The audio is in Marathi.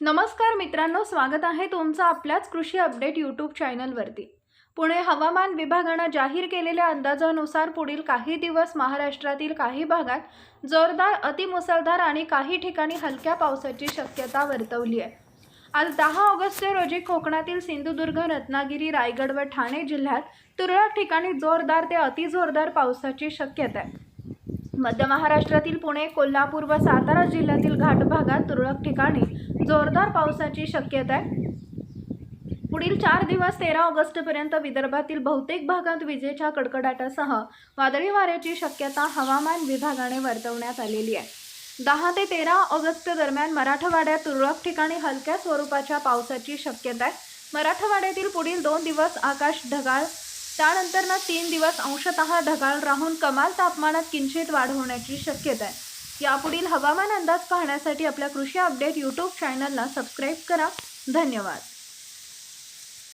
नमस्कार मित्रांनो स्वागत आहे तुमचं आपल्याच कृषी अपडेट यूट्यूब चॅनलवरती. पुणे हवामान विभागानं जाहीर केलेल्या अंदाजानुसार पुढील काही दिवस महाराष्ट्रातील काही भागात जोरदार अतिमुसळधार आणि काही ठिकाणी हलक्या पावसाची शक्यता वर्तवली आहे. आज दहा ऑगस्ट रोजी कोकणातील सिंधुदुर्ग रत्नागिरी रायगड व ठाणे जिल्ह्यात तुरळक ठिकाणी जोरदार ते अतिजोरदार पावसाची शक्यता आहे. मध्य महाराष्ट्रातील पुणे कोल्हापूर व सातारा जिल्ह्यातील घाट भागात तुरळक ठिकाणी जोरदार पावसाची शक्यता आहे. पुढील चार दिवस तेरा ऑगस्टपर्यंत विदर्भातील बहुतेक भागात विजेच्या कडकडाटासह वादळी वाऱ्याची शक्यता हवामान विभागाने वर्तवण्यात आलेली आहे. दहा ते तेरा ऑगस्ट दरम्यान मराठवाड्यात तुरळक ठिकाणी हलक्या स्वरूपाच्या पावसाची शक्यता आहे. मराठवाड्यातील पुढील दोन दिवस आकाश ढगाळ त्यानंतर ना तीन दिवस अंशतः ढगाळ राहून कमाल तापमानात किंचित वाढ होण्याची शक्यता आहे. यापुढील हवामान अंदाज पाहण्यासाठी आपल्या कृषी अपडेट यूट्यूब चॅनलला सबस्क्राईब करा. धन्यवाद.